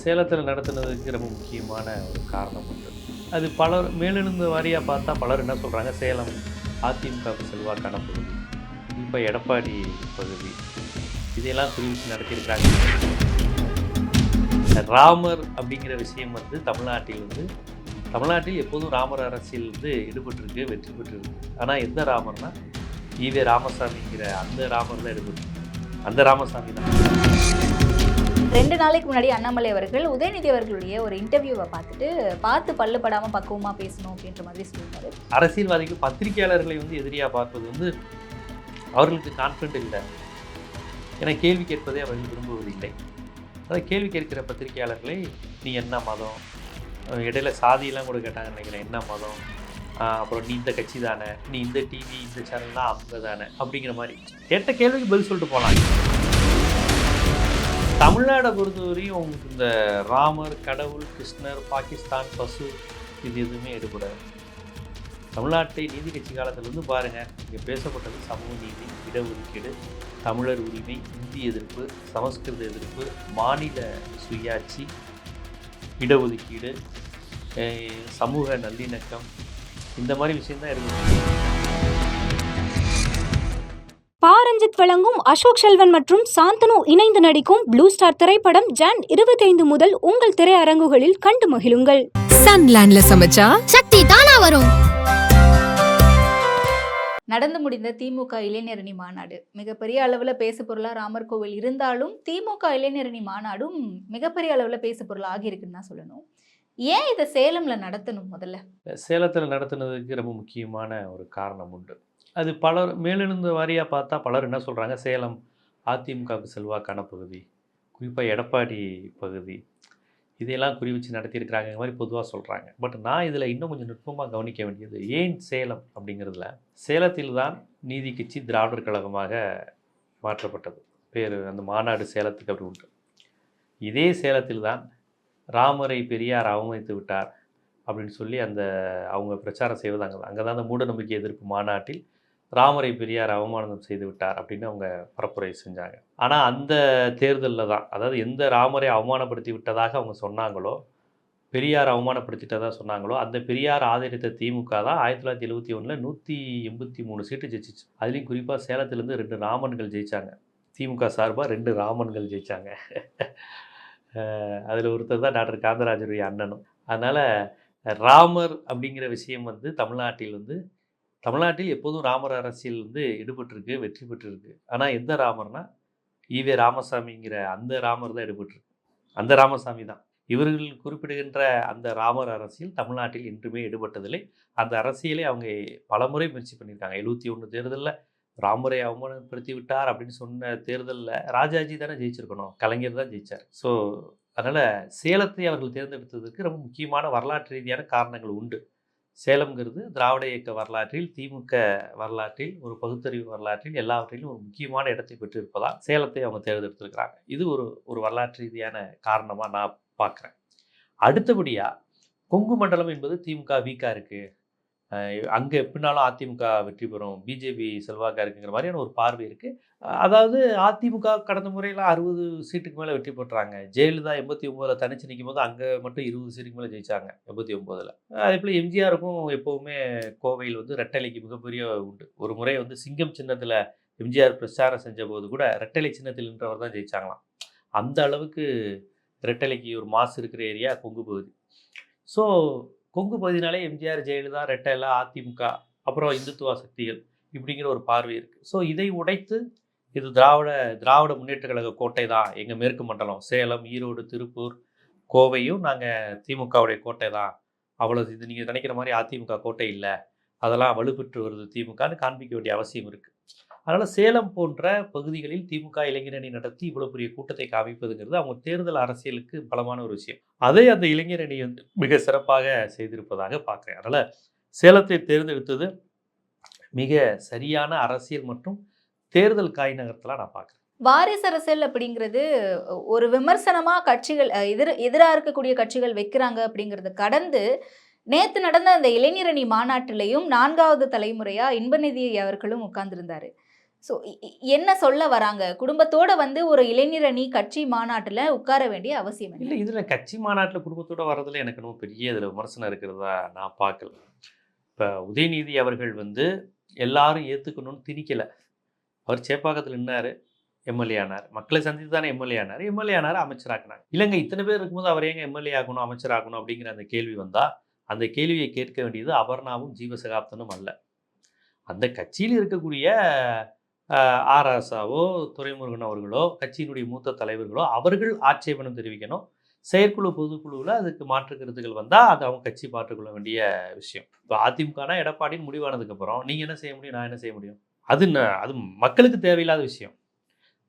சேலத்தில் நடத்துனதுக்கு ரொம்ப முக்கியமான ஒரு காரணம் உண்டு. அது பலர் மேலெழுந்த வாரியாக பார்த்தா பலர் என்ன சொல்கிறாங்க சேலம் அதிமுக செல்வாக்கான பகுதி இப்போ எடப்பாடி பகுதி. இதையெல்லாம் குறிவிச்சு நடத்தியிருக்காங்க. ராமர் அப்படிங்கிற விஷயம் வந்து தமிழ்நாட்டில் வந்து தமிழ்நாட்டில் எப்போதும் ராமர் அரசியல் வந்து ஈடுபட்டிருக்கு வெற்றி பெற்றிருக்கு. ஆனால் எந்த ராமர்னா ஈவே ராமசாமிங்கிற அந்த ராமர் தான் ஈடுபட்டு அந்த ராமசாமி தான். ரெண்டு நாளைக்கு முன்னாடி அண்ணாமலை அவர்கள் உதயநிதி அவர்களுடைய ஒரு இன்டர்வியூவை பார்த்துட்டு பார்த்து பல்லு பக்குவமாக பேசணும் அப்படின்ற மாதிரி சொல்லியிருந்தாரு. அரசியல்வாதிகள் பத்திரிகையாளர்களை வந்து எதிரியாக பார்ப்பது வந்து அவர்களுக்கு கான்ஃபிடென்ட் இல்லை. ஏன்னா கேள்வி கேட்பதை அவர்கள் விரும்புவதில்லை. அதாவது கேள்வி கேட்கிற பத்திரிகையாளர்களை நீ என்ன மதம்? இடையில சாதியெல்லாம் கூட கேட்டாங்கன்னு நினைக்கிறேன். என்ன மதம்? அப்புறம் நீ இந்த கட்சி தானே? நீ இந்த டிவி இந்த சேனல்லாம் அவங்க தானே? அப்படிங்கிற மாதிரி கேட்ட கேள்விக்கு பதில் சொல்லிட்டு போகலாம் தமிழ்நாடை பொறுத்தவரையும் உங்களுக்கு இந்த ராமர் கடவுள் கிருஷ்ணர் பாகிஸ்தான் பசு இது எதுவுமே எடுபடாது. தமிழ்நாட்டை நீதி கட்சி காலத்திலிருந்து பாருங்கள் இங்கே பேசப்பட்டது சமூக நீதி இடஒதுக்கீடு தமிழர் உரிமை இந்தி எதிர்ப்பு சமஸ்கிருத எதிர்ப்பு மாநில சுயாட்சி இடஒதுக்கீடு சமூக நல்லிணக்கம் இந்த மாதிரி விஷயம்தான் இருக்குது. பாரஞ்சித் வழங்கும் அசோக் செல்வன் மற்றும் சாந்தனு இணைந்து நடிக்கும் ப்ளூ ஸ்டார் திரைப்படம் ஜான் இருபத்தைந்து முதல் உங்கள் திரையரங்குகளில் கண்டு மகிழுங்கள். சன்லேண்ட்ல சமைச்சா சக்தி தானா வரும். நடந்து முடிந்த திமுக இளைஞரணி மாநாடு. மிகப்பெரிய அளவில் பேசு பொருளா ராமர் கோவில் இருந்தாலும் திமுக இளைஞரணி மாநாடும் மிகப்பெரிய அளவில் பேசு பொருள் ஆகியிருக்குன்னு தான் சொல்லணும். ஏன் இதை சேலம்ல நடத்தணும் முதல்ல? சேலத்தில் நடத்துனதுக்கு ரொம்ப முக்கியமான ஒரு காரணம் உண்டு. அது பலர் மேலெழுந்த வாரியாக பார்த்தா பலர் என்ன சொல்கிறாங்க சேலம் அதிமுகவுக்கு செல்வாக்கான பகுதி குறிப்பாக எடப்பாடி பகுதி. இதையெல்லாம் குறி வச்சு நடத்தியிருக்கிறாங்க மாதிரி பொதுவாக சொல்கிறாங்க பட் நான் இதில் இன்னும் கொஞ்சம் நுட்பமாக கவனிக்க வேண்டியது ஏன் சேலம் அப்படிங்கிறதுல? சேலத்தில் தான் நீதி கட்சி திராவிடர் கழகமாக மாற்றப்பட்டது. பேர் அந்த மாநாடு சேலத்துக்கு அப்படி உண்டு. இதே சேலத்தில் தான் ராமரை பெரியார் அவமதித்து விட்டார் அப்படின்னு சொல்லி அந்த அவங்க பிரச்சாரம் செய்வது அங்கே அங்கே தான் அந்த மூடநம்பிக்கை எதிர்ப்பு மாநாட்டில் ராமரை பெரியார் அவமானம் செய்து விட்டார் அப்படின்னு அவங்க பரப்புரை செஞ்சாங்க. ஆனால் அந்த தேர்தலில் தான் அதாவது எந்த ராமரை அவமானப்படுத்தி விட்டதாக அவங்க சொன்னாங்களோ பெரியார் அவமானப்படுத்திட்டதாக சொன்னாங்களோ அந்த பெரியார் ஆதரித்த திமுக தான் ஆயிரத்தி தொள்ளாயிரத்தி எழுபத்தி ஒன்றில் நூற்றி எண்பத்தி மூணு சீட்டு ஜெயிச்சிச்சு. அதுலேயும் குறிப்பாக சேலத்துலேருந்து ரெண்டு ராமன்கள் ஜெயிச்சாங்க. திமுக சார்பாக ரெண்டு ராமன்கள் ஜெயிச்சாங்க. அதில் ஒருத்தர் தான் டாக்டர் காந்தராஜருடைய அண்ணனும். அதனால் ராமர் அப்படிங்கிற விஷயம் வந்து தமிழ்நாட்டில் வந்து தமிழ்நாட்டில் எப்போதும் ராமர் அரசியல் வந்து ஈடுபட்டிருக்கு வெற்றி பெற்றிருக்கு. ஆனால் எந்த ராமர்னா ஈவே ராமசாமிங்கிற அந்த ராமர் தான் ஈடுபட்டிருக்கு. அந்த ராமசாமி தான். இவர்கள் குறிப்பிடுகின்ற அந்த ராமர் அரசியல் தமிழ்நாட்டில் இன்றுமே ஈடுபட்டதில்லை. அந்த அரசியலை அவங்க பலமுறை முயற்சி பண்ணியிருக்காங்க. எழுபத்தி ஒன்று தேர்தலில் ராமரை அவமானப்படுத்தி விட்டார் அப்படின்னு சொன்ன தேர்தலில் ராஜாஜி தானே ஜெயிச்சிருக்கணும். கலைஞர் தான் ஜெயிச்சார். ஸோ அதனால் சேலத்தை அவர்கள் தேர்ந்தெடுத்ததுக்கு ரொம்ப முக்கியமான வரலாற்று ரீதியான காரணங்கள் உண்டு. சேலம்ங்கிறது திராவிட இயக்க வரலாற்றில் திமுக வரலாற்றில் ஒரு பகுத்தறிவு வரலாற்றில் எல்லாவற்றிலும் ஒரு முக்கியமான இடத்தை பெற்றிருப்பதால் சேலத்தை அவங்க தேர்ந்தெடுத்திருக்கிறாங்க. இது ஒரு ஒரு வரலாற்று ரீதியான காரணமாக நான் பார்க்குறேன். அடுத்தபடியாக கொங்கு மண்டலம் என்பது திமுக வீக்காக இருக்குது அங்கே எப்படினாலும் அதிமுக வெற்றி பெறும். பிஜேபி செல்வாக்காக இருக்குங்கிற மாதிரியான ஒரு பார்வை இருக்குது அதாவது அதிமுக கடந்த முறையில் அறுபது சீட்டுக்கு மேலே வெற்றி பெற்றாங்க. ஜெயலலிதா எண்பத்தி ஒம்போதில் தனிச்சு நிற்கும் போது அங்கே மட்டும் இருபது சீட்டுக்கு மேலே ஜெயிச்சாங்க எண்பத்தி ஒம்போதில் அதே போல் எம்ஜிஆருக்கும் எப்போவுமே கோவையில் வந்து ரெட்டலைக்கு மிகப்பெரிய உண்டு. ஒரு முறை வந்து சிங்கம் சின்னத்தில் எம்ஜிஆர் பிரச்சாரம் செஞ்ச போது கூட ரெட்டலை சின்னத்தில் நின்றவர் தான் ஜெயிச்சாங்களாம். அந்த அளவுக்கு ரெட்டலைக்கு ஒரு மாசு இருக்கிற ஏரியா கொங்கு பகுதி. ஸோ கொங்கு பகுதினாலே எம்ஜிஆர் ஜெயலலிதா ரெட்டலை அதிமுக அப்புறம் இந்துத்துவ சக்திகள் இப்படிங்கிற ஒரு பார்வை இருக்குது ஸோ இதை உடைத்து இது திராவிட திராவிட முன்னேற்ற கழக கோட்டை தான். எங்கள் மேற்கு மண்டலம் சேலம் ஈரோடு திருப்பூர் கோவையும் நாங்கள் திமுகவுடைய கோட்டை தான். அவ்வளோ இது நீங்கள் நினைக்கிற மாதிரி அதிமுக கோட்டை இல்லை. அதெல்லாம் வலுப்பெற்று வருது திமுகன்னு காண்பிக்க வேண்டிய அவசியம் இருக்குது அதனால் சேலம் போன்ற பகுதிகளில் திமுக இளைஞரணி நடத்தி இவ்வளோ பெரிய கூட்டத்தை காமிப்பதுங்கிறது அவங்க தேர்தல் அரசியலுக்கு பலமான ஒரு விஷயம். அதை அந்த இளைஞரணி வந்து மிக சிறப்பாக செய்திருப்பதாக பார்க்குறேன். அதனால் சேலத்தை தேர்ந்தெடுத்தது மிக சரியான அரசியல் மற்றும் தேர்தல் காய் நகரத்தில் நான் பார்க்குறேன். வாரிசு அரசியல் அப்படிங்கிறது ஒரு விமர்சனமாக கட்சிகள் அஹ், எதிர் எதிராக இருக்கக்கூடிய கட்சிகள் வைக்கிறாங்க அப்படிங்கறத கடந்து நேற்று நடந்த அந்த இளைஞரணி மாநாட்டிலையும் நான்காவது தலைமுறையாக இன்பநிதி அவர்களும் உட்கார்ந்துருந்தாரு. ஸோ என்ன சொல்ல வராங்க? குடும்பத்தோட வந்து ஒரு இளைஞரணி கட்சி மாநாட்டில் உட்கார வேண்டிய அவசியம் இல்லை இதில் கட்சி மாநாட்டில் குடும்பத்தோட வர்றதுல எனக்கு இன்னும் பெரிய இதில் விமர்சனம் இருக்கிறதா நான் பார்க்கல. இப்போ உதயநிதி அவர்கள் வந்து எல்லாரும் ஏற்றுக்கணும்னு திணிக்கலை. அவர் சேப்பாக்கத்தில் நின்னார் எம்எல்ஏ ஆனார். மக்களை சந்தித்து தானே எம்எல்ஏ ஆனார். எம்எல்ஏ ஆனார் அமைச்சராக்குனாங்க இல்லைங்க இத்தனை பேர் இருக்கும்போது அவர் ஏங்க எம்எல்ஏ ஆகணும் அமைச்சராகணும் அப்படிங்கிற அந்த கேள்வி வந்தால் அந்த கேள்வியை கேட்க வேண்டியது அபர்ணாவும் ஜீவசகாப்தனும் அல்ல. அந்த கட்சியில் இருக்கக்கூடிய ஆராசாவோ துரைமுருகன் அவர்களோ கட்சியினுடைய மூத்த தலைவர்களோ அவர்கள் ஆட்சேபனம் தெரிவிக்கணும். செயற்குழு பொதுக்குழுவில் அதுக்கு மாற்று கருத்துக்கள் வந்தால் அது அவங்க கட்சி மாற்றிக்கொள்ள வேண்டிய விஷயம். இப்போ அதிமுகனா எடப்பாடின்னு முடிவானதுக்கப்புறம் நீங்கள் என்ன செய்ய முடியும் நான் என்ன செய்ய முடியும்? அது ந- அது மக்களுக்கு தேவையில்லாத விஷயம்.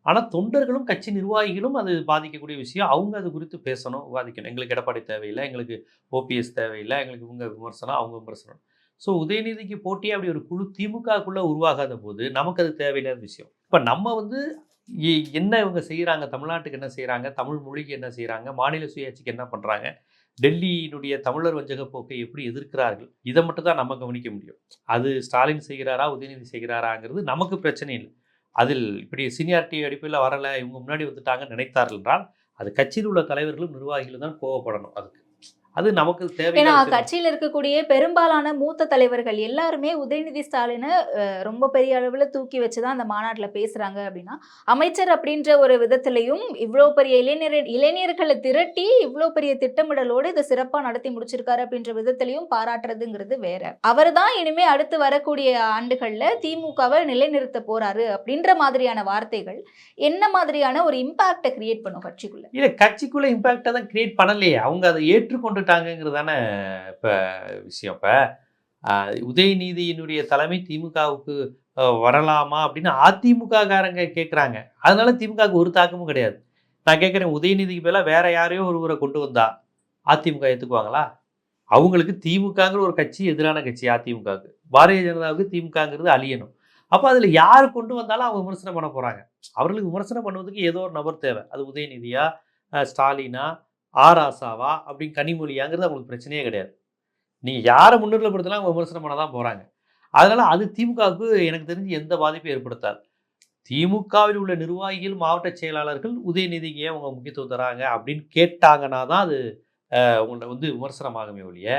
ஆனால் தொண்டர்களும் கட்சி நிர்வாகிகளும் அது பாதிக்கக்கூடிய விஷயம். அவங்க அது குறித்து பேசணும் விவாதிக்கணும். எங்களுக்கு எடப்பாடி தேவையில்லை எங்களுக்கு ஓபிஎஸ் தேவையில்லை எங்களுக்கு இவங்க விமர்சனம் அவங்க விமர்சனம். ஸோ உதயநிதிக்கு போட்டியே அப்படி ஒரு குழு திமுகக்குள்ளே உருவாகாத போது நமக்கு அது தேவையில்லாத விஷயம். இப்போ நம்ம வந்து எ- என்ன இவங்க செய்கிறாங்க தமிழ்நாட்டுக்கு என்ன செய்கிறாங்க தமிழ் மொழிக்கு என்ன செய்கிறாங்க மாநில சுயாட்சிக்கு என்ன பண்ணுறாங்க டெல்லியினுடைய தமிழர் வஞ்சக போக்கை எப்படி எதிர்க்கிறார்கள்? இதை மட்டும் தான் நம்ம கவனிக்க முடியும். அது ஸ்டாலின் செய்கிறாரா? உதயநிதி செய்கிறாராங்கிறது நமக்கு பிரச்சனை இல்லை. அதில் இப்படி சீனியாரிட்டி அடிப்படையில் வரலை இவங்க முன்னாடி வந்துட்டாங்க நினைத்தார்கள் என்றால் அது கட்சியில் உள்ள தலைவர்களும் நிர்வாகிகளும் தான் கோவப்படணும் அதுக்கு. அது நமக்கு ஏன்னா தேவையான கட்சியில இருக்கக்கூடிய பெரும்பாலான மூத்த தலைவர்கள் எல்லாருமே உதயநிதி ஸ்டாலினை ரொம்ப பெரிய அளவுல தூக்கி வச்சுதான் அந்த மாநாட்டுல பேசுறாங்க அப்படின்னா அமைச்சர் அப்படின்ற ஒரு விதத்திலையும் இவ்வளோ பெரிய இளைஞர் இளைஞர்களை திரட்டி இவ்வளோ பெரிய திட்டமிடலோடு இதை சிறப்பா நடத்தி முடிச்சிருக்காரு அப்படின்ற விதத்திலையும் பாராட்டுறதுங்கிறது வேற. அவர் தான் இனிமே அடுத்து வரக்கூடிய ஆண்டுகள்ல திமுகவை நிலைநிறுத்த போறாரு அப்படின்ற மாதிரியான வார்த்தைகள் என்ன மாதிரியான ஒரு இம்பாக்டை கிரியேட் பண்ணும் கட்சிக்குள்ள? இல்லை கட்சிக்குள்ளே இம்பேக்டாக தான் கிரியேட் பண்ணலையே. அவங்க அதை ஏற்றுக்கொண்டுட்டாங்கங்கிறது தானே இப்போ விஷயம். இப்போ உதயநிதியினுடைய தலைமை திமுகவுக்கு வரலாமா அப்படின்னு அதிமுககாரங்க கேட்குறாங்க அதனால திமுகவுக்கு ஒரு தாக்கமும் கிடையாது. நான் கேட்குறேன் உதயநிதிக்கு பதிலாக வேற யாரையோ ஒருவரை கொண்டு வந்தா அதிமுக ஏற்றுக்குவாங்களா அவங்களுக்கு திமுகங்கிற ஒரு கட்சி எதிரான கட்சி அதிமுகவுக்கு. பாரதிய ஜனதாவுக்கு திமுகங்கிறது அழியணும். அப்போ அதில் யார் கொண்டு வந்தாலும் அவங்க விமர்சனம் பண்ண போகிறாங்க அவர்களுக்கு விமர்சனம் பண்ணுவதுக்கு ஏதோ ஒரு நபர் தேவை. அது உதயநிதியா ஸ்டாலினா ஆராசாவா அப்படின்னு கனிமொழியாங்கிறது அவங்களுக்கு பிரச்சனையே கிடையாது. நீங்கள் யாரை முன்னிலைப்படுத்தலாம் அவங்க விமர்சனம் பண்ண தான் போகிறாங்க அதனால் அது திமுகவுக்கு எனக்கு தெரிஞ்சு எந்த பாதிப்பும் ஏற்படுத்தாது. திமுகவில் உள்ள நிர்வாகிகள் மாவட்ட செயலாளர்கள் உதயநிதிக்கு ஏன் அவங்க முக்கியத்துவம் தராங்க அப்படின்னு கேட்டாங்கன்னா தான் அது உங்களை வந்து விமர்சனமாகுமே ஒழிய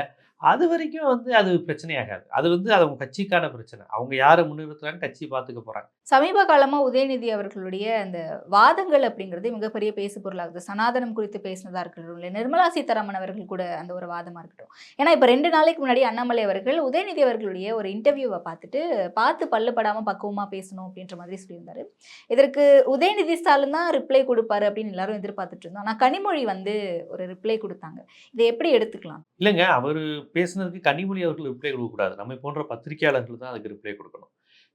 அது வரைக்கும் வந்து அது பிரச்சனையாகாது. அது வந்து அது அவங்க கட்சிக்கான பிரச்சனை. அவங்க யாரை முன்னிறுத்துறாங்க கட்சி பார்த்துக்க போகிறாங்க சமீப காலமாக உதயநிதி அவர்களுடைய அந்த வாதங்கள் அப்படிங்கிறது மிகப்பெரிய பேசு பொருளாகுது. சனாதனம் குறித்து பேசினதாக இருக்கட்டும் இல்லை நிர்மலா சீதாராமன் அவர்கள் கூட அந்த ஒரு வாதமாக இருக்கட்டும். ஏன்னா இப்போ ரெண்டு நாளைக்கு முன்னாடி அண்ணாமலை அவர்கள் உதயநிதி அவர்களுடைய ஒரு இன்டர்வியூவை பார்த்துட்டு பார்த்து பல்லுப்படாமல் பக்குவமாக பேசணும் அப்படின்ற மாதிரி சொல்லியிருந்தாரு. இதற்கு உதயநிதி ஸ்டாலின் தான் ரிப்ளை கொடுப்பாரு அப்படின்னு எல்லாரும் எதிர்பார்த்துட்டு இருந்தோம். ஆனால் கனிமொழி வந்து ஒரு ரிப்ளை கொடுத்தாங்க. இதை எப்படி எடுத்துக்கலாம்? இல்லைங்க அவர் பேசுனதுக்கு கனிமொழி அவர்கள் ரிப்ளை கொடுக்கக்கூடாது நம்ம போன்ற பத்திரிகையாளர்கள் தான் அதுக்கு ரிப்ளை கொடுக்கணும்.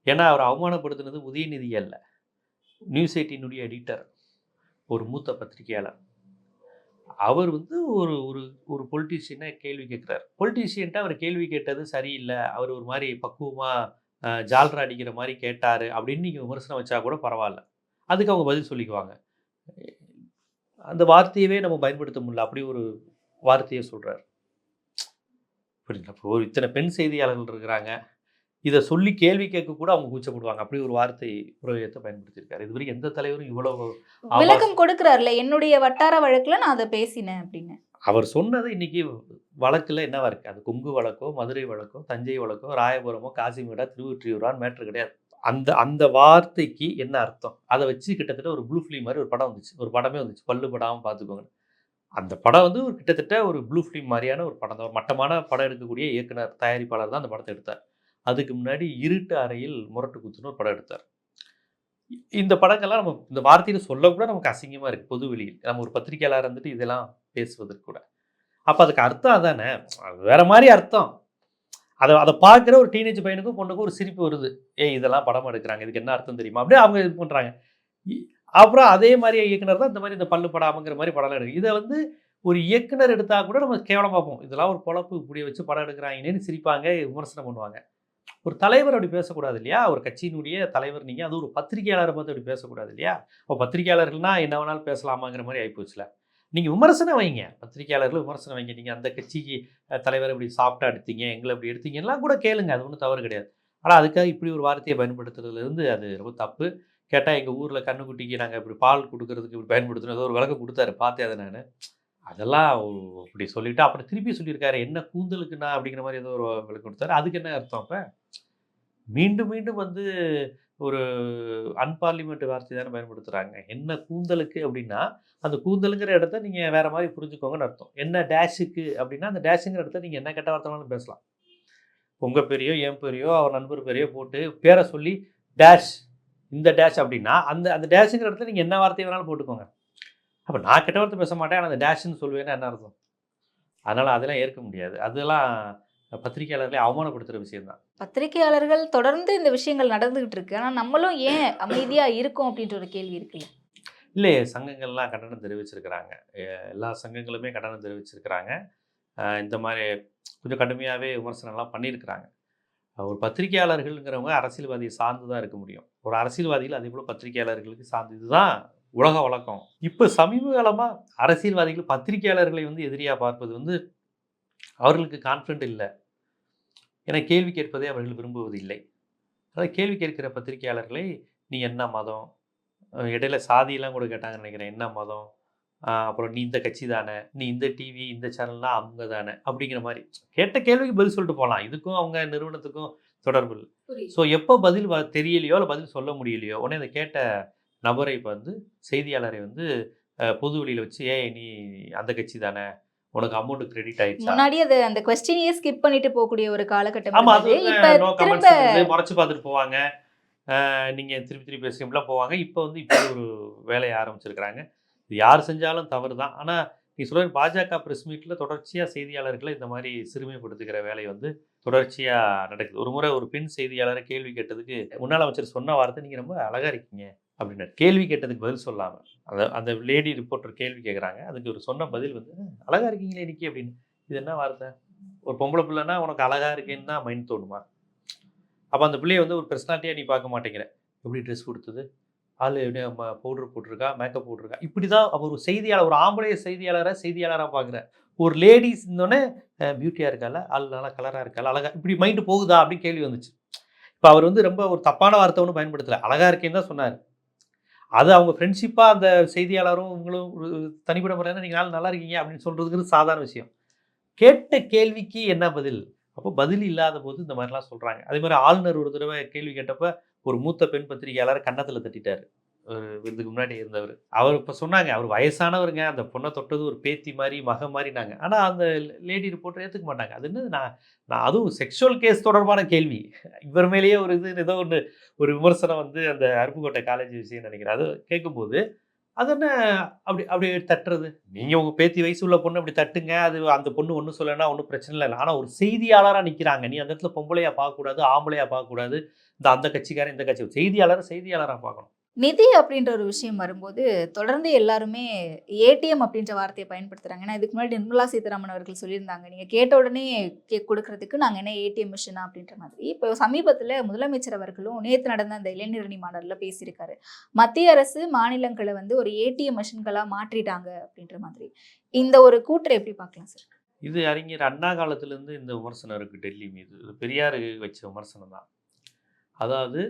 ஏன்னா அவர் அவமானப்படுத்தினது உதயநிதி அல்ல. நியூஸ் எயிட்டினுடைய எடிட்டர் ஒரு மூத்த பத்திரிகையாளர். அவர் வந்து ஒரு ஒரு ஒரு பொலிட்டீஷியனை கேள்வி கேட்குறாரு. பொலிட்டீஷியன்ட்ட அவர் கேள்வி கேட்டது சரியில்லை. அவர் ஒரு மாதிரி பக்குவமாக ஜால்ரா அடிக்கிற மாதிரி கேட்டார் அப்படின்னு நீங்கள் விமர்சனம் வச்சா கூட பரவாயில்ல. அதுக்கு அவங்க பதில் சொல்லிக்குவாங்க. அந்த வார்த்தையவே நம்ம பயன்படுத்த முடியல. அப்படி ஒரு வார்த்தையை சொல்கிறார் புரியுங்களா இப்போ ஒரு இத்தனை பெண் செய்தியாளர்கள் இருக்கிறாங்க. இதை சொல்லி கேள்வி கேட்க கூட அவங்க கூச்சப்படுவாங்க. அப்படி ஒரு வார்த்தை பிரயோகத்தை பயன்படுத்தியிருக்காரு. இது வரைக்கும் எந்த தலைவரும் இவ்வளவு விளக்கம் கொடுக்கிறார்ல என்னுடைய வட்டார வழக்குல நான் அதை பேசினேன் அப்படின்னு. அவர் சொன்னது இன்னைக்கு வழக்கில் என்னவா இருக்கு? அது கொங்கு வழக்கோ மதுரை வழக்கோ தஞ்சை வழக்கோ ராயபுரமோ காசிமேடா திருவொற்றியூரான் மேட்ரு கிடையாது. அந்த அந்த வார்த்தைக்கு என்ன அர்த்தம்? அதை வச்சு கிட்டத்தட்ட ஒரு ப்ளூ ஃபிலிம் மாதிரி ஒரு படம் வந்துச்சு. ஒரு படமே வந்துச்சு. பல்லு படாமல் பார்த்துக்கோங்க அந்த படம் வந்து ஒரு கிட்டத்தட்ட ஒரு ப்ளூ ஃபிலிம் மாதிரியான ஒரு படம் தான். ஒரு மட்டமான படம் எடுக்கக்கூடிய இயக்குனர் தயாரிப்பாளர் தான் அந்த படத்தை எடுத்தார். அதுக்கு முன்னாடி இருட்டு அறையில் முரட்டு குத்துன்னு ஒரு படம் எடுத்தார். இந்த படங்கள்லாம் நம்ம இந்த வார்த்தையில் சொல்லக்கூட நமக்கு அசிங்கமாக இருக்குது பொது வெளியில். நம்ம ஒரு பத்திரிக்கையாளர் இருந்துட்டு இதெல்லாம் பேசுவதற்கு கூட. அப்போ அதுக்கு அர்த்தம் அதானே? வேற மாதிரி அர்த்தம். அதை அதை பார்க்குற ஒரு டீனேஜ் பையனுக்கும் பொண்ணுக்கும் ஒரு சிரிப்பு வருது. ஏ இதெல்லாம் படம் எடுக்கிறாங்க இதுக்கு என்ன அர்த்தம் தெரியுமா? அப்படியே அவங்க இது பண்ணுறாங்க அப்புறம் அதே மாதிரி இயக்குனர் தான் இந்த மாதிரி இந்த பல்லு படாமங்கிற மாதிரி படம்லாம் எடுக்கும் இதை வந்து ஒரு இயக்குனர் எடுத்தால் கூட நம்ம கேவலம் பார்ப்போம். இதெல்லாம் ஒரு பொழப்பு இப்படி வச்சு படம் எடுக்கிறாங்கன்னு சிரிப்பாங்க விமர்சனம் பண்ணுவாங்க. ஒரு தலைவர் அப்படி பேசக்கூடாது இல்லையா? ஒரு கட்சியினுடைய தலைவர் நீங்கள் அது ஒரு பத்திரிகையாளரை பார்த்து அப்படி பேசக்கூடாது இல்லையா? இப்போ பத்திரிகையாளர்கள்னால் என்ன வேணாலும் பேசலாமாங்கிற மாதிரி ஆகிப்போச்சுல நீங்கள் விமர்சனம் வைங்க. பத்திரிகையாளர்கள் விமர்சனம் வைங்க. நீங்கள் அந்த கட்சிக்கு தலைவர் இப்படி சாஃப்டாக எடுத்தீங்க எங்களை இப்படி எடுத்தீங்கலாம் கூட கேளுங்க. அது ஒன்றும் தவறு கிடையாது. ஆனால் அதுக்காக இப்படி ஒரு வார்த்தையை பயன்படுத்துறதுலேருந்து அது ரொம்ப தப்பு. கேட்டால் எங்கள் ஊரில் கண்ணுக்குட்டிக்கு நாங்கள் இப்படி பால் கொடுக்கறதுக்கு இப்படி பயன்படுத்தணும். ஏதோ ஒரு விளக்கம் கொடுத்தாரு. பார்த்தேன் அதை நான். அதெல்லாம் ஓ- அப்படி சொல்லிட்டு அப்புறம் திருப்பி சொல்லியிருக்காரு என்ன கூந்தலுக்குண்ணா? அப்படிங்கிற மாதிரி ஏதோ ஒரு விளக்கம் கொடுத்தாரு. அதுக்கு என்ன அர்த்தம் அப்போ? மீண்டும் மீண்டும் வந்து ஒரு அன்பார்லிமெண்ட் வார்த்தை தானே பயன்படுத்துகிறாங்க என்ன கூந்தலுக்கு? அப்படின்னா அந்த கூந்தலுங்கிற இடத்த நீங்கள் வேறு மாதிரி புரிஞ்சுக்கோங்கன்னு அர்த்தம். என்ன டேஷுக்கு? அப்படின்னா அந்த டேஷுங்கிற இடத்த நீங்கள் என்ன கெட்ட வார்த்தைனாலும் பேசலாம். உங்கள் பெரியோ என் பெரியோ அவர் நண்பர் பெரியோ போட்டு பேரை சொல்லி டேஷ் இந்த டேஷ் அப்படின்னா அந்த அந்த டேஷுங்கிற இடத்துல நீங்கள் என்ன வார்த்தை வேணாலும் போட்டுக்கோங்க. அப்போ நான் கெட்ட வார்த்தை பேச மாட்டேன் ஆனால் அந்த டேஷ்னு சொல்லுவேன்னா என்ன அர்த்தம்? அதனால் அதெல்லாம் ஏற்க முடியாது. அதெல்லாம் பத்திரிகையாளர்களை அவமானப்படுத்துகிற விஷயம்தான் பத்திரிகையாளர்கள் தொடர்ந்து இந்த விஷயங்கள் நடந்துகிட்டு இருக்கு. ஆனா நம்மளும் ஏன் அமைதியா இருக்கோம் அப்படின்ற ஒரு கேள்வி இருக்குல்ல? இல்லை சங்கங்கள்லாம் கண்டனம் தெரிவிச்சிருக்கிறாங்க. எல்லா சங்கங்களுமே கண்டனம் தெரிவிச்சிருக்கிறாங்க. இந்த மாதிரி கொஞ்சம் கடுமையாகவே விமர்சனம்லாம் பண்ணியிருக்கிறாங்க. ஒரு பத்திரிகையாளர்கள்ங்கிறவங்க அரசியல்வாதியை சார்ந்து தான் இருக்க முடியும். ஒரு அரசியல்வாதிகள் அதே போல் பத்திரிகையாளர்களுக்கு சார்ந்து இதுதான் உலக வழக்கம். இப்போ சமீப காலமாக அரசியல்வாதிகள் பத்திரிகையாளர்களை வந்து எதிரியாக பார்ப்பது வந்து அவர்களுக்கு கான்ஃபிடென்ட் இல்லை. என கேள்வி கேட்பதை அவர்கள் விரும்புவது இல்லை அதாவது கேள்வி கேட்கிற பத்திரிகையாளர்களை நீ என்ன மதம்? இடையில சாதியெல்லாம் கூட கேட்டாங்கன்னு நினைக்கிறேன். என்ன மதம்? அப்புறம் நீ இந்த கட்சி தானே? நீ இந்த டிவி இந்த சேனல்லாம் அவங்க தானே? அப்படிங்கிற மாதிரி. கேட்ட கேள்விக்கு பதில் சொல்லிட்டு போகலாம். இதுக்கும் அவங்க நிறுவனத்துக்கும் தொடர்பு இல்லை. ஸோ எப்போ பதில் தெரியலையோ இல்லை பதில் சொல்ல முடியலையோ உடனே இந்த கேட்ட நபரை இப்போ வந்து செய்தியாளரை வந்து பொது வெளியில் வச்சு ஏய் நீ அந்த கட்சி தானே? உனக்கு அமௌண்ட் கிரெடிட் ஆயிடுச்சா? முன்னாடி அது அந்த கொஸ்டினையே ஸ்கிப் பண்ணிட்டு போகக்கூடிய ஒரு காலகட்டம் ஆமா அது நோ கமெண்ட்ஸ் முறைச்சு பார்த்துட்டு போவாங்க. நீங்க திருப்பி திருப்பி பேசுகிறீங்களா போவாங்க. இப்போ வந்து இப்படி ஒரு வேலையை ஆரம்பிச்சிருக்கிறாங்க. இது யார் செஞ்சாலும் தவறு தான். ஆனால் நீ சொல்ற பாஜக ப்ரெஸ் மீட்டில் தொடர்ச்சியாக செய்தியாளர்களை இந்த மாதிரி சிறுமைப்படுத்துகிற வேலை வந்து தொடர்ச்சியாக நடக்குது. ஒரு முறை ஒரு பெண் செய்தியாளரை கேள்வி கேட்டதுக்கு முன்னாள் அமைச்சர் சொன்ன வார்த்தை நீங்கள் ரொம்ப அழகாக இருக்கீங்க. அப்படின்னு கேள்வி கேட்டதுக்கு பதில் சொல்லாமல் அந்த அந்த லேடி ரிப்போர்ட்டர் கேள்வி கேட்குறாங்க. அதுக்கு ஒரு சொன்ன பதில் வந்து அழகாக இருக்கீங்களே இன்னைக்கு அப்படின்னு. இது என்ன வார்த்தை? ஒரு பொம்பளை பிள்ளைன்னா உனக்கு அழகாக இருக்கேன்னு தான் மைண்ட் தோணுமா? அப்போ அந்த பிள்ளைய வந்து ஒரு பர்சனாலிட்டியாக நீ பார்க்க மாட்டேங்கிற. எப்படி ட்ரெஸ் கொடுத்தது? ஆள் எப்படி பவுடர் போட்டிருக்கா? மேக்கப் போட்டிருக்கா? இப்படி தான் அவர் ஒரு செய்தியாளர் ஒரு ஆம்பளை செய்தியாளராக செய்தியாளராக பார்க்குற. ஒரு லேடிஸ் இருந்தோடனே பியூட்டியாக இருக்கால ஆள் நல்லா கலராக இருக்கால அழகா இப்படி மைண்டு போகுதா? அப்படின்னு கேள்வி வந்துச்சு. இப்போ அவர் வந்து ரொம்ப ஒரு தப்பான வார்த்தை ஒன்றும் பயன்படுத்தலை. அழகாக இருக்கேன்னு தான் சொன்னார். அது அவங்க ஃப்ரெண்ட்ஷிப்பாக அந்த செய்தியாளரும் உங்களும் ஒரு தனிப்பட்ட முறையில் நீங்கள் நாள் நல்லா இருக்கீங்க அப்படின்னு சொல்கிறதுக்கு சாதாரண விஷயம். கேட்ட கேள்விக்கு என்ன பதில்? அப்போ பதில் இல்லாத போது இந்த மாதிரிலாம் சொல்கிறாங்க அதே மாதிரி ஆளுநர் ஒரு தடவை கேள்வி கேட்டப்போ ஒரு மூத்த பெண் பத்திரிகையாளர் கன்னத்தில் தட்டிட்டார். இதுக்கு முன்னாடி இருந்தவர். அவர் இப்போ சொன்னாங்க அவர் வயசானவருங்க. அந்த பொண்ணை தொட்டது ஒரு பேத்தி மாதிரி மக மாதிரினாங்க ஆனால் அந்த லேடி ரிப்போர்ட்டர் ஏற்றுக்க மாட்டாங்க அது என்ன நான் நான் அதுவும் செக்ஷுவல் கேஸ் தொடர்பான கேள்வி. இவர் மேலேயே ஒரு இது ஏதோ ஒன்று ஒரு விமர்சனம் வந்து அந்த அருப்புக்கோட்டை காலேஜ் விஷயம் நினைக்கிறேன். அது கேட்கும்போது அது என்ன? அப்படி அப்படி தட்டுறது? நீங்கள் உங்கள் பேத்தி வயசு உள்ள பொண்ணு அப்படி தட்டுங்க. அது அந்த பொண்ணு ஒன்றும் சொல்லலைன்னா ஒன்றும் பிரச்சனை இல்லை. ஆனால் ஒரு செய்தியாளராக நிற்கிறாங்க நீ அந்த இடத்துல பொம்பளையாக பார்க்கக்கூடாது ஆம்பளையாக பார்க்கக்கூடாது. இந்த அந்த கட்சிக்காரன் இந்த கட்சி. செய்தியாளரை செய்தியாளராக பார்க்கணும். நிதி அப்படின்ற ஒரு விஷயம் வரும்போது தொடர்ந்து எல்லாருமே ஏடிஎம் அப்படின்ற வார்த்தையை பயன்படுத்துகிறாங்க ஏன்னா இதுக்கு முன்னாடி நிர்மலா சீதாராமன் அவர்கள் சொல்லியிருந்தாங்க நீங்கள் கேட்ட உடனே கே கொடுக்கறதுக்கு நாங்கள் என்ன ஏடிஎம் மிஷினா அப்படின்ற மாதிரி. இப்போ சமீபத்தில் முதலமைச்சர் அவர்களும் நேற்று நடந்த அந்த இளைஞரணி மாநாடுல பேசியிருக்காரு. மத்திய அரசு மாநிலங்களை வந்து ஒரு ஏடிஎம் மிஷின்களாக மாற்றிட்டாங்க அப்படின்ற மாதிரி. இந்த ஒரு கூற்றை எப்படி பார்க்கலாம் சார்? இது அறிஞர் அண்ணா காலத்திலேருந்து இந்த விமர்சனம் இருக்குது டெல்லி மீது. இது பெரியார் வச்ச விமர்சனம் தான். அதாவது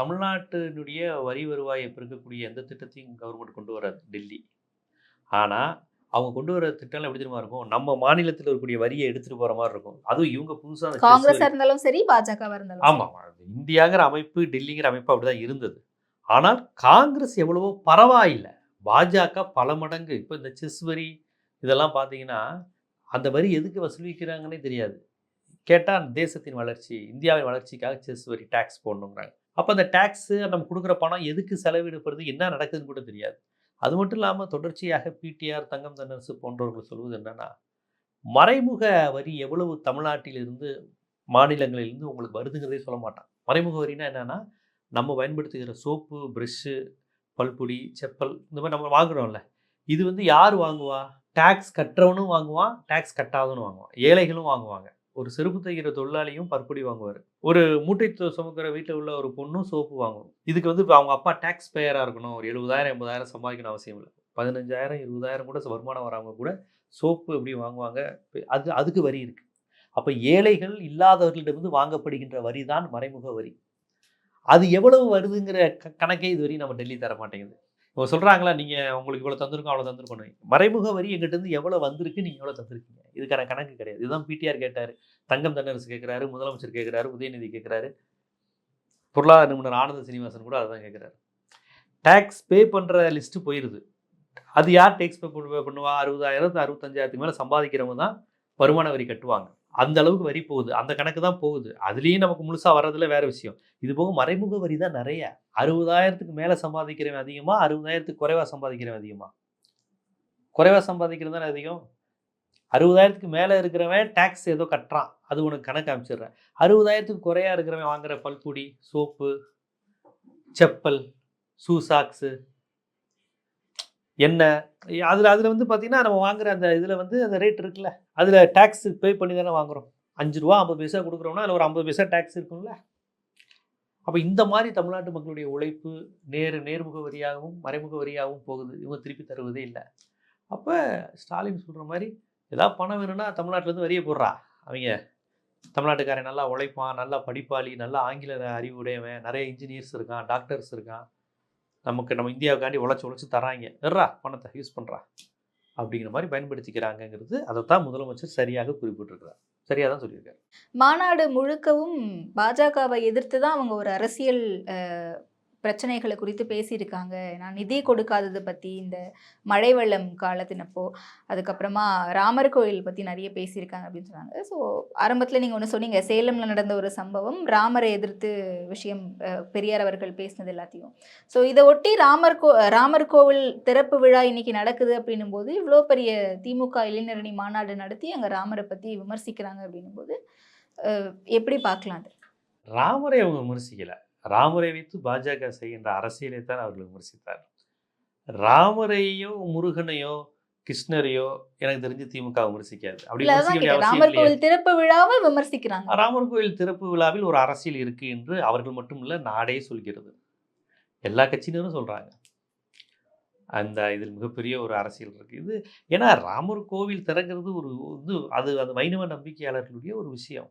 தமிழ்நாட்டினுடைய வரி வருவாயை பெருக்கக்கூடிய எந்த திட்டத்தையும் கவர்மெண்ட் கொண்டு வராது டெல்லி. ஆனால் அவங்க கொண்டு வர திட்டம்லாம் எப்படி தெரியுமா இருக்கும்? நம்ம மாநிலத்தில் இருக்கக்கூடிய வரியை எடுத்துகிட்டு போகிற மாதிரி இருக்கும். அதுவும் இவங்க புதுசாக காங்கிரஸா இருந்தாலும் சரி பாஜகவா இருந்தாலும். ஆமாம். இந்தியாங்கிற அமைப்பு டெல்லிங்கிற அமைப்பு அப்படிதான் இருந்தது. ஆனால் காங்கிரஸ் எவ்வளவோ பரவாயில்லை. பாஜக பல மடங்கு. இப்போ இந்த செஸ் வரி இதெல்லாம் பார்த்தீங்கன்னா அந்த வரி எதுக்கு வசூலிக்கிறாங்கன்னே தெரியாது. கேட்டால் தேசத்தின் வளர்ச்சி இந்தியாவின் வளர்ச்சிக்காக செஸ் வரி டேக்ஸ் போடணுங்கிறாங்க. அப்போ அந்த டேக்ஸு நம்ம கொடுக்குற பணம் எதுக்கு செலவிடப்படுது என்ன நடக்குதுன்னு கூட தெரியாது. அது மட்டும் இல்லாமல் தொடர்ச்சியாக பிடிஆர் தங்கம் தன்னரசு போன்றவர்கள் சொல்வது என்னென்னா மறைமுக வரி எவ்வளவு தமிழ்நாட்டிலிருந்து மாநிலங்களிலிருந்து உங்களுக்கு வருதுங்கிறதே சொல்ல மாட்டான். மறைமுக வரினா என்னென்னா நம்ம பயன்படுத்துகிற சோப்பு ப்ரெஷ்ஷு பல்பொடி செப்பல் இந்த மாதிரி நம்ம வாங்குகிறோம்ல இது வந்து யார் வாங்குவா? டேக்ஸ் கட்டுறவனும் வாங்குவான் டேக்ஸ் கட்டாதவனும் வாங்குவான். ஏழைகளும் வாங்குவாங்க. ஒரு செருப்பு தைக்கிற தொழிலாளியும் பற்பொடி வாங்குவார். ஒரு மூட்டை சுமக்கிற வீட்டில் உள்ள ஒரு பொண்ணும் சோப்பு வாங்கும் இதுக்கு வந்து இப்போ அவங்க அப்பா டேக்ஸ் பேயராக இருக்கணும். ஒரு எழுபதாயிரம் எண்பதாயிரம் சம்பாதிக்கணும் அவசியம் இல்லை. பதினஞ்சாயிரம் இருபதாயிரம் கூட வருமானம் வராமல் கூட சோப்பு எப்படி வாங்குவாங்க? அது அதுக்கு வரி இருக்குது அப்போ ஏழைகள் இல்லாதவர்களிடமிருந்து வாங்கப்படுகின்ற வரி தான் மறைமுக வரி. அது எவ்வளவு வருதுங்கிற க கணக்கே வரையும் நம்ம டெல்லி தர மாட்டேங்குது இப்போ சொல்கிறாங்களா நீங்கள் உங்களுக்கு இவ்வளோ தந்திருக்கோம் அவ்வளோ தந்திருக்கணும் மறைமுக வரி எங்கிட்டேருந்து எவ்வளோ வந்திருக்கு நீங்கள் எவ்வளோ தந்திருக்கீங்க? இதுக்கான கணக்கு கிடையாது. இதுதான் பிடிஆர் கேட்டார். தங்கம் தன்னரசு கேட்குறாரு முதலமைச்சர் கேட்குறாரு உதயநிதி கேட்குறாரு. பொருளாதார நிபுணர் ஆனந்த சீனிவாசன் கூட அதை தான் கேட்குறாரு. டேக்ஸ் பே பண்ணுற லிஸ்ட்டு போயிடுது அது யார் டேக்ஸ் பே பண்ணுவா? அறுபதாயிரம் அறுபத்தஞ்சாயிரத்துக்கு மேலே சம்பாதிக்கிறவங்க தான் வருமான வரி கட்டுவாங்க. அந்த அளவுக்கு வரி போகுது. அந்த கணக்கு தான் போகுது. அதுலேயும் நமக்கு முழுசாக வர்றதுல வேற விஷயம். இது போக மறைமுக வரி தான் நிறைய. அறுபதாயிரத்துக்கு மேலே சம்பாதிக்கிறவன் அதிகமாக அறுபதாயிரத்துக்கு குறைவாக சம்பாதிக்கிறவன் அதிகமாக குறைவாக சம்பாதிக்கிறது தானே அதிகம்? அறுபதாயிரத்துக்கு மேலே இருக்கிறவன் டேக்ஸ் ஏதோ கட்டுறான். அது உனக்கு கணக்கு அமைச்சிடுறேன் அறுபதாயிரத்துக்கு குறையாக இருக்கிறவன் வாங்குற பல்புடி சோப்பு செப்பல் ஷூ சாக்ஸு என்ன? அதில் அதில் வந்து பார்த்திங்கன்னா நம்ம வாங்குற அந்த இதில் வந்து அந்த ரேட் இருக்குல்ல அதில் டேக்ஸ் பே பண்ணி தானே வாங்குறோம். அஞ்சு ரூபா ஐம்பது பைசா கொடுக்குறோம்னா அதில் ஒரு ஐம்பது பைசா டேக்ஸ் இருக்கும்ல. அப்போ இந்த மாதிரி தமிழ்நாட்டு மக்களுடைய உழைப்பு நேர் நேர்முக வரியாகவும் மறைமுக வரியாகவும் போகுது. இவங்க திருப்பி தருவதே இல்லை. அப்போ ஸ்டாலின் சொல்கிற மாதிரி ஏதாவது பணம் வேணும்னா தமிழ்நாட்டிலேருந்து வரியை போடுறா அவங்க. தமிழ்நாட்டுக்காரன் நல்லா உழைப்பான் நல்லா படிப்பாளி நல்லா ஆங்கில அறிவு உடையவன் நிறைய இன்ஜினியர்ஸ் இருக்கான் டாக்டர்ஸ் இருக்கான். நமக்கு நம்ம இந்தியாவுக்காண்டி உழைச்சி உழைச்சி தராங்க எர்றா பணத்தை யூஸ் பண்ணுறா அப்படிங்கிற மாதிரி பயன்படுத்திக்கிறாங்கங்கிறது அதை தான் முதலமைச்சர் சரியாக குறிப்பிட்டிருக்கிறார். சரியாக தான் சொல்லியிருக்காரு. மாநாடு முழுக்கவும் பாஜகவை எதிர்த்து தான் அவங்க ஒரு அரசியல் பிரச்சனைகளை குறித்து பேசியிருக்காங்க. நான் நிதி கொடுக்காததை பற்றி இந்த மழை வெள்ளம் காலத்தினப்போ அதுக்கப்புறமா ராமர் கோயில் பற்றி நிறைய பேசியிருக்காங்க அப்படின்னு சொன்னாங்க. ஸோ ஆரம்பத்தில் நீங்கள் ஒன்று சொன்னீங்க சேலமில் நடந்த ஒரு சம்பவம் ராமரை எதிர்த்து விஷயம் பெரியார் அவர்கள் பேசினது எல்லாத்தையும். ஸோ இதை ஒட்டி ராமர் கோ ராமர் கோவில் திறப்பு விழா இன்னைக்கு நடக்குது அப்படின்னும் போது இவ்வளோ பெரிய திமுக இளைஞரணி மாநாடு நடத்தி அங்கே ராமரை பற்றி விமர்சிக்கிறாங்க அப்படின்னும் போது எப்படி பார்க்கலாம் அது? ராமரை அவங்க விமர்சிக்கலை. ராமரை வைத்து பாஜக செய்கின்ற அரசியலை தான் அவர்கள் விமர்சித்தார் ராமரையோ முருகனையோ கிருஷ்ணரையோ எனக்கு தெரிஞ்சு திமுக விமர்சிக்காது. அப்படி இல்ல ராமர். கோவில் திறப்பு விழாவை விமர்சிக்கிறாங்க. ராமர் கோயில் திறப்பு விழாவில் ஒரு அரசியல் இருக்கு என்று அவர்கள் மட்டுமில்ல நாடே சொல்கிறது. எல்லா கட்சியினரும் சொல்றாங்க. அந்த இதில் மிகப்பெரிய ஒரு அரசியல் இருக்கு. இது ஏன்னா ராமர் கோவில் திறக்கிறது ஒரு இது அது அது வைணவ நம்பிக்கையாளர்களுடைய ஒரு விஷயம்.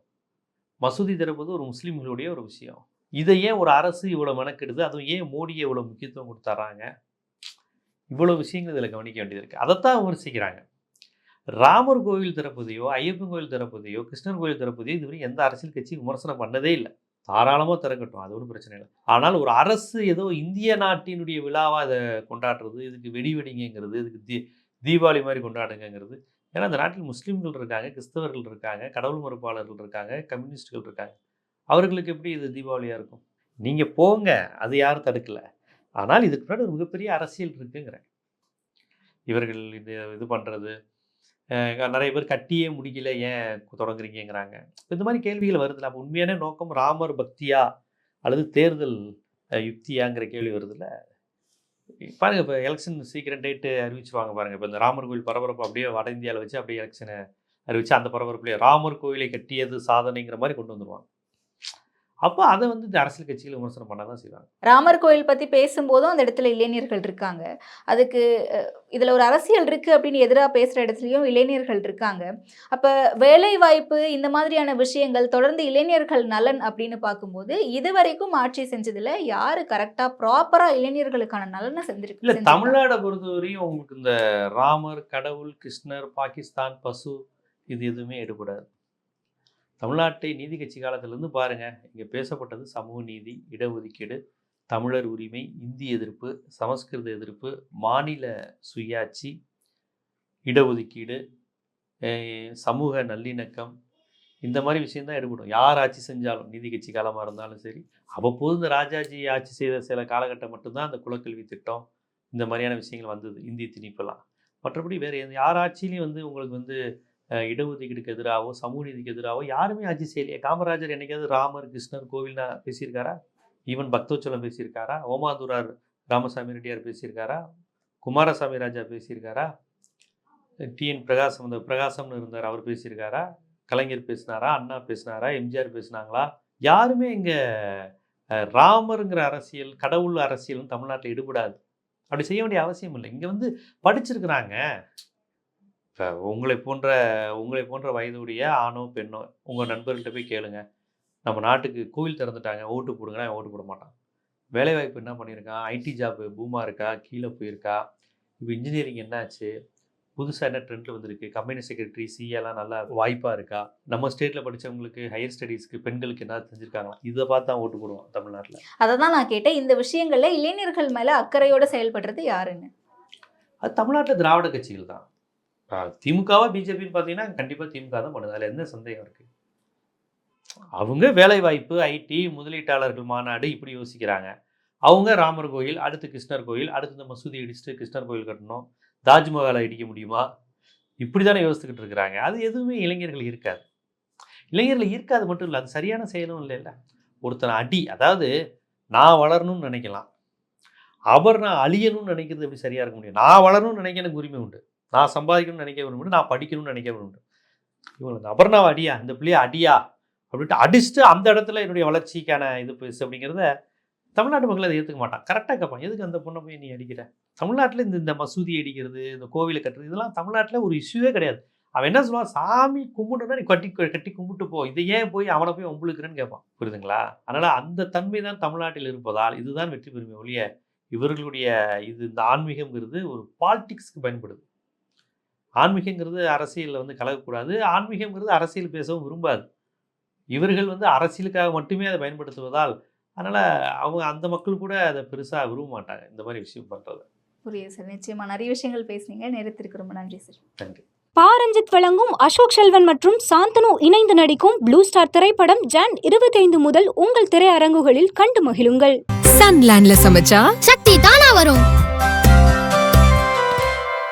மசூதி திறப்பது ஒரு முஸ்லீம்களுடைய ஒரு விஷயம். இதை ஏன் ஒரு அரசு இவ்வளோ மெனக்கெடுது? அதுவும் ஏன் மோடியை இவ்வளோ முக்கியத்துவம் கொடுத்தர்றாங்க இவ்வளோ விஷயங்கள் இதில் கவனிக்க வேண்டியது இருக்குது அதைத்தான் விமர்சிக்கிறாங்க. ராமர் கோவில் திறப்பதையோ ஐயப்பன் கோவில் திறப்பதையோ கிருஷ்ணர் கோவில் திறப்பதையோ இதுவரை எந்த அரசியல் கட்சியும் விமர்சனம் பண்ணதே இல்லை. தாராளமாக திறக்கட்டும். அது ஒன்றும் பிரச்சனை இல்லை. ஆனால் ஒரு அரசு ஏதோ இந்திய நாட்டினுடைய விழாவாக அதை கொண்டாடுறது இதுக்கு வெடி வெடிங்கிறது இதுக்கு தீ தீபாவளி மாதிரி கொண்டாடுங்கிறது ஏன்னா அந்த நாட்டில் முஸ்லீம்கள் இருக்காங்க கிறிஸ்தவர்கள் இருக்காங்க கடவுள் மறுப்பாளர்கள் இருக்காங்க கம்யூனிஸ்டுகள் இருக்காங்க. அவர்களுக்கு எப்படி இது தீபாவளியாக இருக்கும்? நீங்கள் போங்க அது யாரும் தடுக்கல. ஆனால் இதுக்கு முன்னாடி ஒரு மிகப்பெரிய அரசியல் இருக்குங்கிறேன். இவர்கள் இது இது பண்ணுறது நிறைய பேர் கட்டியே முடிக்கல ஏன் தொடங்குறீங்கிறாங்க இந்த மாதிரி கேள்விகள் வருதுல்ல அப்போ உண்மையான நோக்கம் ராமர் பக்தியா? அல்லது தேர்தல் யுக்தியாங்கிற கேள்வி வருதுல்ல பாருங்கள் இப்போ எலெக்ஷன் சீக்கிரம் டேட்டு அறிவிச்சுவாங்க பாருங்க. இப்போ இந்த ராமர் கோயில் பரபரப்பு அப்படியே வட இந்தியாவில் வச்சு அப்படியே எலெக்ஷனை அறிவிச்சு அந்த பரபரப்புலேயே ராமர் கோயிலை கட்டியது சாதனைங்கிற மாதிரி கொண்டு வந்துடுவாங்க அப்போ அதை வந்து இந்த அரசியல் கட்சிகள் விமர்சனம் பண்ண தான் செய்வாங்க. ராமர் கோயில் பத்தி பேசும்போதும் அந்த இடத்துல இளைஞர்கள் இருக்காங்க. அதுக்கு இதுல ஒரு அரசியல் இருக்கு அப்படின்னு எதிராக பேசுற இடத்துலயும் இளைஞர்கள் இருக்காங்க. அப்ப வேலை வாய்ப்பு இந்த மாதிரியான விஷயங்கள் தொடர்ந்து இளைஞர்கள் நலன் அப்படின்னு பார்க்கும்போது இதுவரைக்கும் ஆட்சி செஞ்சதுல யாரு கரெக்டா ப்ராப்பரா இளைஞர்களுக்கான நலனை செஞ்சிருக்கு இல்லை? தமிழ்நாடை பொறுத்தவரையும் உங்களுக்கு இந்த ராமர் கடவுள் கிருஷ்ணர் பாகிஸ்தான் பசு இது எதுவுமே எடுபடாது. தமிழ்நாட்டை நீதி கட்சி காலத்திலேருந்து பாருங்கள் இங்கே பேசப்பட்டது சமூக நீதி இடஒதுக்கீடு தமிழர் உரிமை இந்தி எதிர்ப்பு சமஸ்கிருத எதிர்ப்பு மாநில சுயாட்சி இடஒதுக்கீடு சமூக நல்லிணக்கம் இந்த மாதிரி விஷயம்தான் எடுக்கணும். யார் ஆட்சி செஞ்சாலும் நீதி கட்சி காலமாக இருந்தாலும் சரி அவ்வப்போது இந்த ராஜாஜி ஆட்சி செய்த சில காலகட்டம் மட்டும்தான் அந்த குலக்கல்வி திட்டம் இந்த மாதிரியான விஷயங்கள் வந்தது இந்தி திணிப்பெல்லாம். மற்றபடி வேறு எந்த யார் ஆட்சியிலையும் வந்து உங்களுக்கு வந்து இடஒதுக்கீடுக்கு எதிராகவோ சமூக நீதிக்கு எதிராகவோ யாருமே ஆட்சி செய்யலையே. காமராஜர் என்னைக்காவது ராமர் கிருஷ்ணர் கோவில்னா பேசியிருக்காரா? ஈவன் பக்தோச்சலம் பேசியிருக்காரா? ஓமாதுரார் ராமசாமி ரெட்டியார் பேசியிருக்காரா? குமாரசாமி ராஜா பேசியிருக்காரா? டிஎன் பிரகாசம் இந்த பிரகாசம்னு இருந்தார் அவர் பேசியிருக்காரா? கலைஞர் பேசினாரா? அண்ணா பேசினாரா? எம்ஜிஆர் பேசினாங்களா? யாருமே இங்கே ராமருங்கிற அரசியல் கடவுள் அரசியலும் தமிழ்நாட்டில் ஈடுபடாது. அப்படி செய்ய வேண்டிய அவசியம் இல்லை இங்கே வந்து படிச்சிருக்கிறாங்க. இப்போ உங்களை போன்ற உங்களை போன்ற வயதுடைய ஆணோ பெண்ணோ உங்கள் நண்பர்கிட்ட போய் கேளுங்க. நம்ம நாட்டுக்கு கோவில் திறந்துட்டாங்க ஓட்டு போடுங்கன்னா ஓட்டு போட மாட்டான். வேலைவாய்ப்பு என்ன பண்ணியிருக்கான்? ஐடி ஜாப் பூமாக இருக்கா? கீழே போயிருக்கா? இப்போ இன்ஜினியரிங் என்னாச்சு? புதுசாக என்ன ட்ரெண்டில் வந்திருக்கு? கம்பெனி செக்ரட்டரி சிஏலாம் நல்லா வாய்ப்பாக இருக்கா? நம்ம ஸ்டேட்டில் படித்தவங்களுக்கு ஹையர் ஸ்டடீஸ்க்கு பெண்களுக்கு என்ன செஞ்சுருக்காங்களா இதை பார்த்து தான் ஓட்டு போடுவோம் தமிழ்நாட்டில். அதை தான் நான் கேட்டேன். இந்த விஷயங்கள்ல இளைஞர்கள் மேல அக்கறையோட செயல்படுறது யாருன்னு? அது தமிழ்நாட்டில் திராவிட கட்சிகள் தான். திமுகவா பிஜேபின்னு பார்த்தீங்கன்னா கண்டிப்பாக திமுக தான் பண்ணுது. அதில் என்ன சந்தேகம் இருக்குது அவங்க வேலைவாய்ப்பு ஐடி முதலீட்டாளர்கள் மாநாடு இப்படி யோசிக்கிறாங்க. அவங்க ராமர் கோயில் அடுத்து கிருஷ்ணர் கோயில் அடுத்து இந்த மசூதி இடிச்சுட்டு கிருஷ்ணர் கோயில் கட்டணும். தாஜ்மஹாலை இடிக்க முடியுமா? இப்படி தானே யோசித்துக்கிட்டு இருக்கிறாங்க. அது எதுவுமே இளைஞர்கள் இருக்காது. இளைஞர்கள் இருக்காது மட்டும் இல்லை அது சரியான செயலும் இல்லைல்ல. ஒருத்தனை அடி அதாவது நான் வளரணும்னு நினைக்கலாம். அவர் நான் அழியணும்னு நினைக்கிறது எப்படி சரியாக இருக்க முடியும்? நான் வளரணும்னு நினைக்க எனக்கு உரிமை உண்டு. நான் சம்பாதிக்கணும்னு நினைக்க உரிமை நான் படிக்கணும்னு நினைக்க வேணும் உண்டு இவங்களுக்கு அபர்ணாவை அடியா இந்த பிள்ளைய அடியா அப்படின்ட்டு அடிச்சுட்டு அந்த இடத்துல என்னுடைய வளர்ச்சிக்கான இது பேசு அப்படிங்கிறத தமிழ்நாட்டு மக்கள் அதை ஏற்றுக்க மாட்டான் கரெக்டாக கேட்பான் எதுக்கு அந்த பொண்ணை போய் நீ அடிக்கிற? தமிழ்நாட்டில் இந்த இந்த மசூதி அடிக்கிறது இந்த கோவிலை கட்டுறது இதெல்லாம் தமிழ்நாட்டில் ஒரு இஷ்யூவே கிடையாது. அவன் என்ன சொல்லுவான்? சாமி கும்பிட்டுனா நீ கட்டி கட்டி கும்பிட்டு போ. இதை ஏன் போய் அவனை போய் ஒம்புழுக்கிறேன்னு கேட்பான் புரியுதுங்களா? அதனால் அந்த தன்மை தான் தமிழ்நாட்டில் இருப்பதால் இதுதான் வெற்றி பெருமை ஒழிய இவர்களுடைய இது இந்த ஆன்மீகம்ங்கிறது ஒரு பாலிட்டிக்ஸ்க்கு பயன்படுது. ஆன்மீகங்கிறது அரசியலில் வந்து கலக்கக்கூடாது. ஆன்மீகங்கிறது அரசியல் பேசவும் விரும்பாது. இவர்கள் வந்து அரசியலுக்காக மட்டுமே அதை பயன்படுத்துவதால் அதனால் அவங்க அந்த மக்கள் கூட அதை பெருசாக விரும்ப மாட்டாங்க இந்த மாதிரி விஷயம் பண்ணுறது புரியுது சார். நிச்சயமா நிறைய விஷயங்கள் பேசுனீங்க. நேரத்திற்கு ரொம்ப நன்றி சார். நன்றி. பாரஞ்சித் வழங்கும் அசோக் செல்வன் மற்றும் சாந்தனு இணைந்து நடிக்கும் ப்ளூ ஸ்டார் திரைப்படம் ஜான் இருபத்தைந்து முதல் உங்கள் திரையரங்குகளில் கண்டு மகிழுங்கள். சன்லேண்ட்ல சமைச்சா சக்தி தானா வரும்.